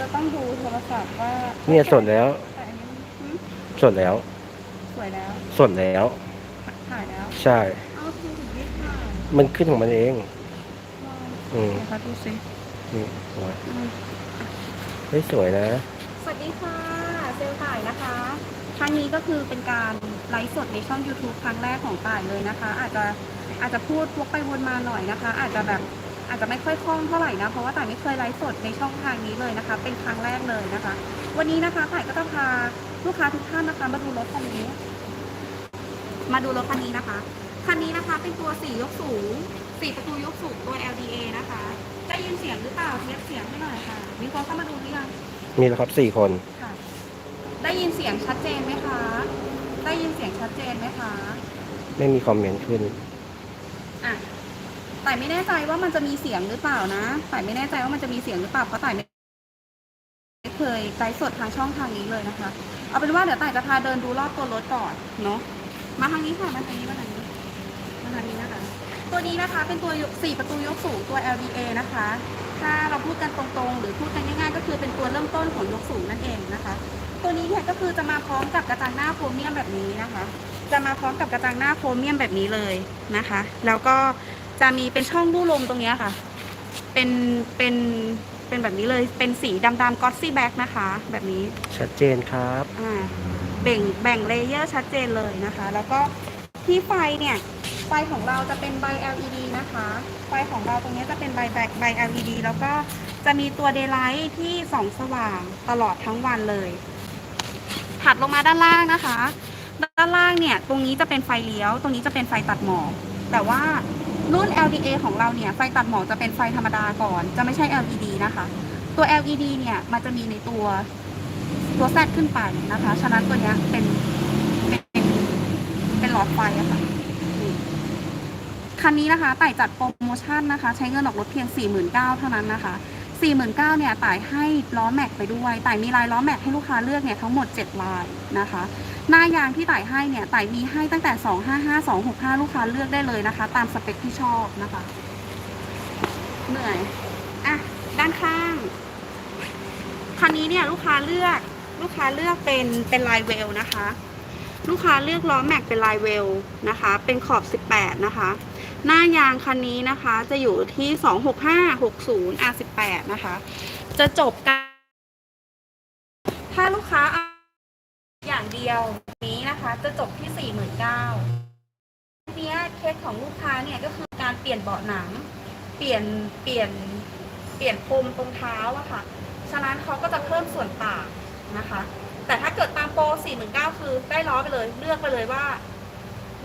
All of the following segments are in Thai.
จะต้องดูโทรศัพท์ว่าเนี่ยสดแล้ว แต่อันนี้หืมสดแล้ว สวยแล้วสดแล้ว ถ่ายแล้วใช่ เอาคือถึงไม่ถ่ายมันขึ้นของมันเองอืมเดี๋ยวคะดูสินี่สวยอืมเฮ้ยสวยนะ สวัสดีค่ะ เซลล์ต่ายนะคะ ครั้งนี้ก็คือเป็นการไลฟ์สดในช่อง YouTube ครั้งแรกของต่ายเลยนะคะ อาจจะอาจจะพูดวกไปวนมาหน่อยนะคะ อาจจะแบบ อาจจะไม่ค่อยคล่องเท่าไหร่นะ เพราะว่าต่ายไม่เคยไลฟ์สดในช่องทางนี้เลยนะคะ เป็นครั้งแรกเลยนะคะ วันนี้นะคะต่ายก็จะพาลูกค้าทุกท่านนะคะมาดูรถคันนี้ มาดูรถคันนี้นะคะ คันนี้นะคะเป็นตัวสี่ยกสูงสี่ประตูยกสูงตัว LDA นะคะได้ยินเสียงหรือเปล่าเทียบเสียงให้หน่อยค่ะ มีคนเข้ามาดูหรือยัง มีแล้วครับสี่คน ค่ะ ได้ยินเสียงชัดเจนไหมคะ ได้ยินเสียงชัดเจนไหมคะ ไม่มีคอมเมนต์ขึ้น อะ แต่ไม่แน่ใจว่ามันจะมีเสียงหรือเปล่านะแต่ไม่แน่ใจว่ามันจะมีเสียงหรือเปล่าเพราะแต่ไม่เคยไลฟ์สดทางช่องทางนี้เลยนะคะ เอาเป็นว่าเดี๋ยวแต่จะพาเดินดูรอบตัวรถก่อนเนาะมาทางนี้ค่ะมาทางนี้มาทางนี้มาทางนี้นะคะตัวนี้นะคะเป็นตัวยก4ประตูยกสูงตัว LDA นะคะ ถ้าเราพูดกันตรงๆ หรือพูดกันง่ายๆ ก็คือเป็นตัวเริ่มต้นของยกสูงนั่นเองนะคะ ตัวนี้เนี่ยก็คือจะมาพร้อมกับกระจังหน้าโครเมียมแบบนี้นะคะ จะมาพร้อมกับกระจังหน้าโครเมียมแบบนี้เลยนะคะ แล้วก็ จะมีเป็นช่องรูลมตรงเนี้ยค่ะ เป็นเป็นเป็นแบบนี้เลยเป็นสีดำๆกอ s ซี่แบ็กนะคะ แบบนี้ชัดเจนครับอ่าแบ่งแบ่งเลเยอร์ชัดเจนเลยนะคะ แล้วก็ที่ไฟเนี่ยไฟของเราจะเป็นใบ LED นะคะ ไฟของเราตรงนี้จะเป็นใบใบใบ LED แล้วก็จะมีตัวเดย์ไลท์ที่ส่องสว่างตลอดทั้งวันเลย ถัดลงมาด้านล่างนะคะ ด้านล่างเนี่ย ตรงนี้จะเป็นไฟเลี้ยว ตรงนี้จะเป็นไฟตัดหมอก แต่ว่า รุ่น LDA ของเราเนี่ยไฟตัดหมอกจะเป็นไฟธรรมดาก่อน จะไม่ใช่ LED นะคะ ตัว LED เนี่ยมันจะมีในตัวตัวแซดขึ้นไปนะคะ ฉะนั้นตัวเนี้ยเป็นเป็นเป็นหลอดไฟอะค่ะคันนี้นะคะไต่จัดโปรโมชั่นนะคะ ใช้เงินออกรถเพียง 49,000เท่านั้นนะคะ 49,000เนี่ยต่ายให้ล้อแม็กไปด้วยต่ายมีลายล้อแม็กให้ลูกค้าเลือกเนี่ยทั้งหมด 7 ลายนะคะ หน้ายางที่ต่ายให้เนี่ยต่ายมีให้ตั้งแต่ 255 265 ลูกค้าเลือกได้เลยนะคะ ตามสเปคที่ชอบนะคะเหนื่อยอะด้านข้างคันนี้เนี่ยลูกค้าเลือกลูกค้าเลือกเป็นเป็นลายเวลนะคะ ลูกค้าเลือกล้อแม็กเป็นลายเวลนะคะ เป็นขอบ 18 นะคะ หน้ายางคันนี้นะคะจะอยู่ที่ 265 60 R18 นะคะ จะจบกันถ้าลูกค้าเอาอย่างเดียวนี้นะคะจะจบที่ 49,000เนี้ยเคสของลูกค้าเนี่ยก็คือการเปลี่ยนเบาะหนัง เปลี่ยนเปลี่ยนเปลี่ยนพรมตรงเท้าอะค่ะ ฉะนั้นเขาก็จะเพิ่มส่วนต่างนะคะ แต่ถ้าเกิด โปร41,900คือได้ล้อไปเลย เลือกไปเลยว่า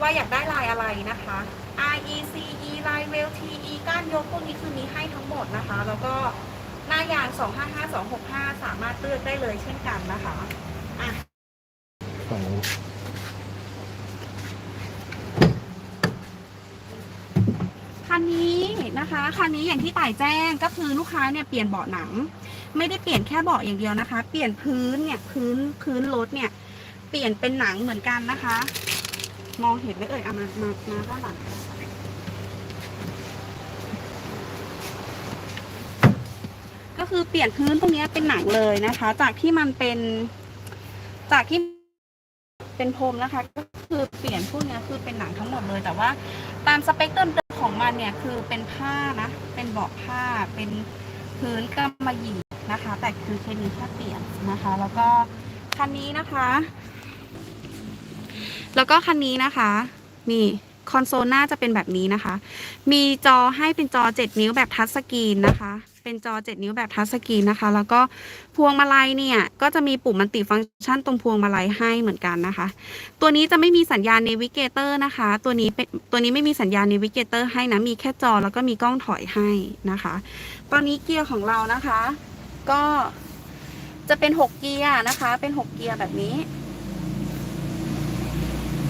ว่าอยากได้ลายอะไรนะคะ R E C E ลายเวลที E ก้านยกพวกนี้คือมีให้ทั้งหมดนะคะ แล้วก็หน้ายาง 255 265 สามารถเลือกได้เลยเช่นกันนะคะอะ ฝั่งนู้น คันนี้ นะคะคันนี้อย่างที่ต่ายแจ้งก็คือลูกค้าเนี่ยเปลี่ยนเบาะหนัง ไม่ได้เปลี่ยนแค่เบาะอย่างเดียวนะคะ เปลี่ยนพื้นเนี่ยพื้นพื้นรถเนี่ย เปลี่ยนเป็นหนังเหมือนกันนะคะ มองเห็นไหมเอ่ยเอามามามาด้านหลังก็คือเปลี่ยนพื้นตรงนี้เป็นหนังเลยนะคะ จากที่มันเป็นจากที่เป็นพรมนะคะ ก็คือเปลี่ยนพวกนี้คือเป็นหนังทั้งหมดเลย แต่ว่าตามสเปคเดิมๆของ มันเนี่ยคือเป็นผ้านะ เป็นเบาะผ้า เป็นพื้นกำมะหยี่นะคะ แต่คือเคมีแค่เปลี่ยนนะคะ แล้วก็คันนี้นะคะ แล้วก็คันนี้นะคะ นี่ คอนโซลหน้าจะเป็นแบบนี้นะคะ มีจอให้เป็นจอ 7 นิ้วแบบทัชสกรีนนะคะ เป็นจอ 7 นิ้วแบบทัชสกรีนนะคะ แล้วก็พวงมาลัยเนี่ย ก็จะมีปุ่มมัลติฟังก์ชันตรงพวงมาลัยให้เหมือนกันนะคะ ตัวนี้จะไม่มีสัญญาณเนวิเกเตอร์นะคะ ตัวนี้เป็นตัวนี้ไม่มีสัญญาณเนวิเกเตอร์ให้นะ มีแค่จอแล้วก็มีกล้องถอยให้นะคะ ตอนนี้เกียร์ของเรานะคะ ก็จะเป็น 6 เกียร์นะคะ เป็น 6 เกียร์แบบนี้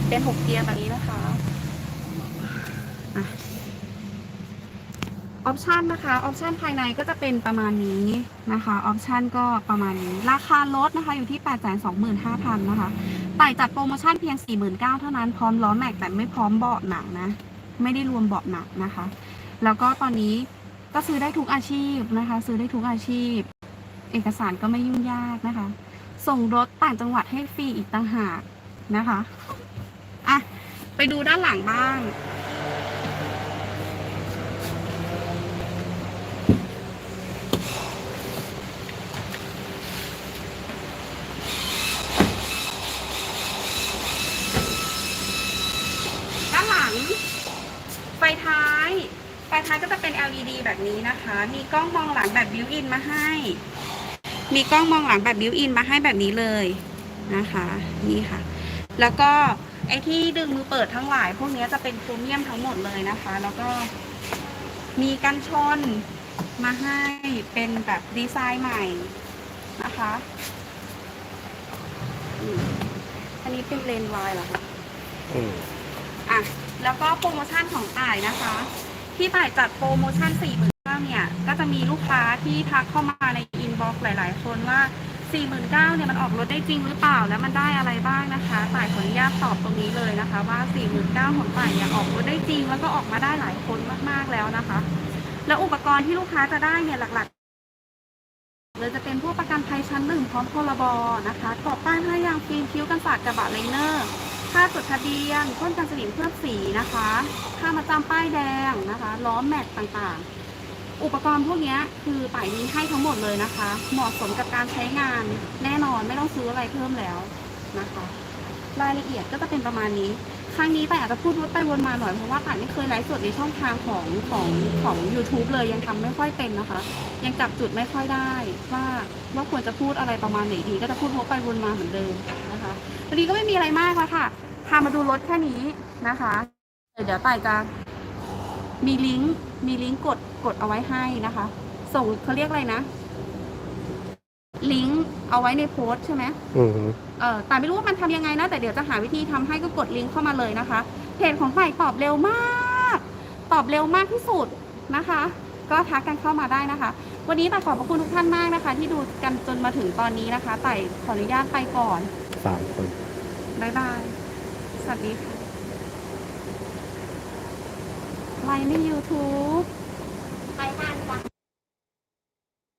เป็น 6 เกียร์แบบนี้นะคะ ออปชันนะคะออปชันภายในก็จะเป็นประมาณนี้นะคะออปชันก็ประมาณนี้ ราคารถนะคะอยู่ที่ 825,000นะคะไต่จัดโปรโมชั่นเพียง 49,000เท่านั้นพร้อมล้อแม็กแต่ไม่พร้อมเบาะหนังนะ ไม่ได้รวมเบาะหนังนะคะ แล้วก็ตอนนี้ก็ซื้อได้ทุกอาชีพนะคะ ซื้อได้ทุกอาชีพ เอกสารก็ไม่ยุ่งยากนะคะ ส่งรถต่างจังหวัดให้ฟรีอีกต่างหากนะคะอะไปดูด้านหลังบ้าง ด้านหลั ง ไฟท้าย ไฟท้ายก็จะเป็น LED แบบนี้นะคะ มีกล้องมองหลังแบบบิวอินมาให้ มีกล้องมองหลังแบบบิวอินมาให้แบบนี้เลยนะคะ นี่ค่ะ แล้วก็ไอที่ดึงมือเปิดทั้งหลาย พวกนี้จะเป็นโครเมียมทั้งหมดเลยนะคะ แล้วก็มีกันชนมาให้เป็นแบบดีไซน์ใหม่นะคะอืมอันนี้เป็นเลนวายเหรอคะอืม อะแล้วก็โปรโมชั่นของต่ายนะคะ ที่ต่ายจัดโปรโมชั่น4 9 0 0 0เนี่ย ก็จะมีลูกค้าที่ทักเข้ามาในอินบ็อกซ์หลาย ๆ คนว่า49,000เนี่ยมันออกรถได้จริงหรือเปล่า แล้วมันได้อะไรบ้างนะคะต่ายขออนุญาตตอบตรงนี้เลยนะคะ ว่า49,000ของต่ายเนี่ยออกรถได้จริง แล้วก็ออกมาได้หลายคนมาก ๆ แล้วนะคะ แล้วอุปกรณ์ที่ลูกค้าจะได้เนี่ยหลัก ๆเลยจะเป็นพวกประกันภัยชั้นหนึ่งพร้อมพรบนะคะกรอบป้ายผ้ายางฟิล์มคิ้วกันสาดกระบะไลเนอร์ ค่าจดทะเบียนพ่นกันสนิมเคลือบสีนะคะ ค่ามาจำป้ายแดงนะคะ ล้อแม็กต่างๆ อุปกรณ์พวกนี้คือป่ายนี้ให้ทั้งหมดเลยนะคะ เหมาะสมกับการใช้งานแน่นอนไม่ต้องซื้ออะไรเพิ่มแล้วนะคะ รายละเอียดก็จะเป็นประมาณนี้ ครั้งนี้แต่อาจจะพูดวดไปวนมาหน่อยเพราะว่าป่ายไม่เคยไลฟ์สดในช่องทางของของของ YouTube เลยยังทำไม่ค่อยเป็นนะคะ ยังจับจุดไม่ค่อยได้ ว่าว่าควรจะพูดอะไรประมาณไหนดี ก็จะพูดวกไปวนมาเหมือนเดิมนะคะวันนี้ก็ไม่มีอะไรมากแล้วค่ะพามาดูรถแค่นี้นะคะ เดี๋ยวเดี๋ยวต่ายจะมีลิงก์มีลิงก์กดกดเอาไว้ให้นะคะ ส่งเขาเรียกอะไรนะ เอาไว้ในโพสต์ใช่ไหมอืมเออแต่ไม่รู้ว่ามันทำยังไงนะ แต่เดี๋ยวจะหาวิธีทำให้ก็กดลิงก์เข้ามาเลยนะคะ เพจของฝ่ายตอบเร็วมาก ตอบเร็วมากที่สุดนะคะ ก็ทักกันเข้ามาได้นะคะ วันนี้แต่ขอบพระคุณทุกท่านมากนะคะ ที่ดูกันจนมาถึงตอนนี้นะคะ แต่ขออนุญาตไปก่อน สามคน บายบาย สวัสดีค่ะไลน์ใน YouTube